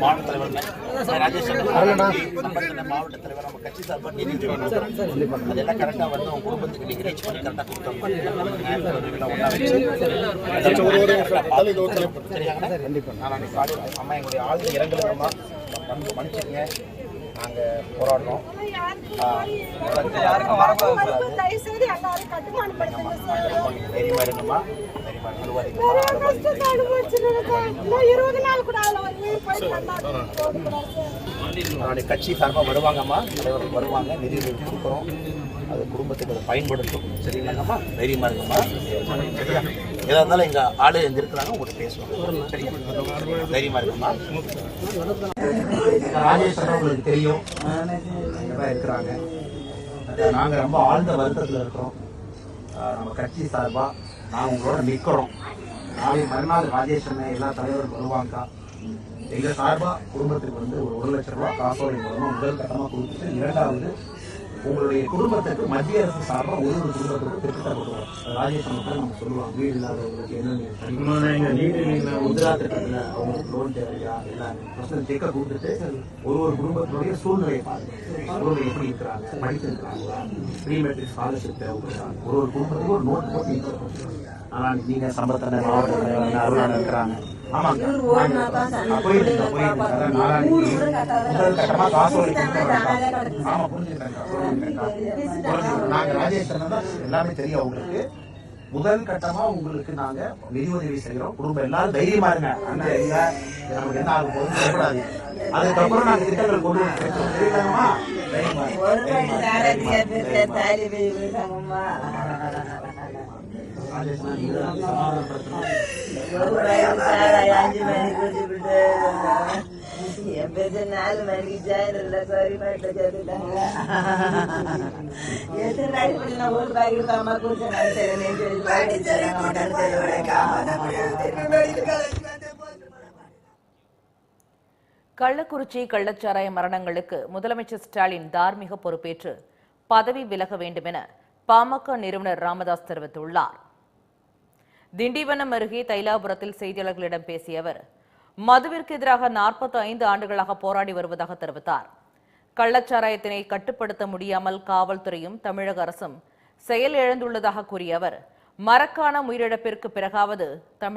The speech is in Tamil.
மாவட்ட தலைவர் ராஜேஷ் மாவட்ட தலைவர் நம்ம கட்சி சார்பாக நிதி அதெல்லாம் கரெக்டாக வந்து அவங்க குடும்பத்துக்கு நீங்கள் ரீச் பண்ணி கரெக்டாக கொடுத்தோம் சரியாங்கண்ணா கண்டிப்பாக நான் அன்னைக்கு காலையில் அம்மா எங்களுடைய ஆழ்ந்த இரங்கலம்மா வந்து மன்னிச்சுங்க நாங்கள் போராடுறோம் யாருக்கும் வரக்கூடாது தைரியமா இருங்கம்மா அழுவாதீங்கம்மா இருபது நாள் நாளைக்கு கட்சி சார்பாக வருவாங்கம்மா. தலைவர்கள் வருவாங்க நிதி கொடுக்குறோம். அது குடும்பத்துக்கு அதை பயன்படுத்தும். சரிங்களாங்கம்மா தைரியமாக இருக்கும்மா சரியா? எதாக இருந்தாலும் எங்கள் ஆளு எங்கே இருக்கிறாங்க உங்கள்கிட்ட பேசுவாங்க சரியா? தைரியமாக இருக்கும்மா ராஜேஸ்வரன் உங்களுக்கு தெரியும். இருக்கிறாங்க. நாங்கள் ரொம்ப ஆழ்ந்த வருத்தத்தில் இருக்கிறோம். நம்ம கட்சி சார்பாக நான் உங்களோட நிற்கிறோம். நாளை மறுநாள் ராஜேஷ் அண்ணன் எல்லா தலைவரும் வருவாங்க. எங்கள் சார்பாக குடும்பத்துக்கு வந்து ஒரு ஒரு லட்சம் ரூபா காசோலை மூலமாக முதல் கட்டமாக கொடுத்துட்டு இரண்டாவது உங்களுடைய குடும்பத்துக்கு மத்திய அரசு சார்பா ஒரு ஒரு குடும்பத்துக்கு திட்டத்தை கொடுக்குறோம் ராஜேஷ் அண்ணன் நம்ம சொல்லுவாங்க. வீடு இல்லாதவங்களுக்கு என்ன முத்ரா திட்டத்துல அவங்களுக்கு லோன் தேவையா? எல்லாம். பர்சனல் செக்கை கொடுத்துட்டு ஒரு ஒரு குடும்பத்தினுடைய சூழ்நிலையை பாருங்க. சூழ்நிலை எப்படி இருக்கிறாங்க? படித்து இருக்கிறாங்களா ப்ரீ மெட்ரிக் ஸ்காலர்ஷிப் தேவைப்படுறாங்க ஒரு ஒரு குடும்பத்துக்கு ஒரு நோட் போட்டு நீங்க கொடுத்துருங்க. ஆனா நீங்க சம்பத்தனை மாவட்ட தலைவர் அருளான இருக்கிறாங்க. போயிருக்கேன் போயிருக்கேன் முதல் கட்டமா கொடுத்துருக்காங்க ஆமா புரிஞ்சுக்கிறேன் புரிஞ்சுக்கிறேன் புரிஞ்சுக்கிறேன். நாங்க ராஜேஸ்வரன் தான் எல்லாமே தெரியும் உங்களுக்கு முதல் கட்டமா உங்களுக்கு நாங்க நிதி உதவி செய்யறோம். குடும்பம் எல்லாரும் தைரியமா இருங்க. அண்ணன் இல்ல நமக்கு என்ன ஆகும் போகுது பயப்படாதீங்க அதுக்கப்புறம் நாங்க திட்டங்கள் கொண்டு தைரியமா நாலு மணிக்கு ஜாயிரல சாரி எத்தனை நாள் இப்படி நான் ஒரு பாக்கெட் அம்மா தெரியும் சொல்லி பாடி கள்ளக்குறிச்சி கள்ளச்சாராய மரணங்களுக்கு முதலமைச்சர் ஸ்டாலின் தார்மீக பொறுப்பேற்று பதவி விலக வேண்டும் என பாமக நிறுவனர் ராமதாஸ் தெரிவித்துள்ளார். திண்டிவனம் அருகே தைலாபுரத்தில் செய்தியாளர்களிடம் பேசிய அவர் மதுவிற்கு எதிராக 45 ஐந்து ஆண்டுகளாக போராடி வருவதாக தெரிவித்தார். கள்ளச்சாராயத்தினை கட்டுப்படுத்த முடியாமல் காவல்துறையும் தமிழக அரசும் செயல் இழந்துள்ளதாக கூறிய அவர் மரக்கான உயிரிழப்பிற்கு பிறகாவது தமிழ்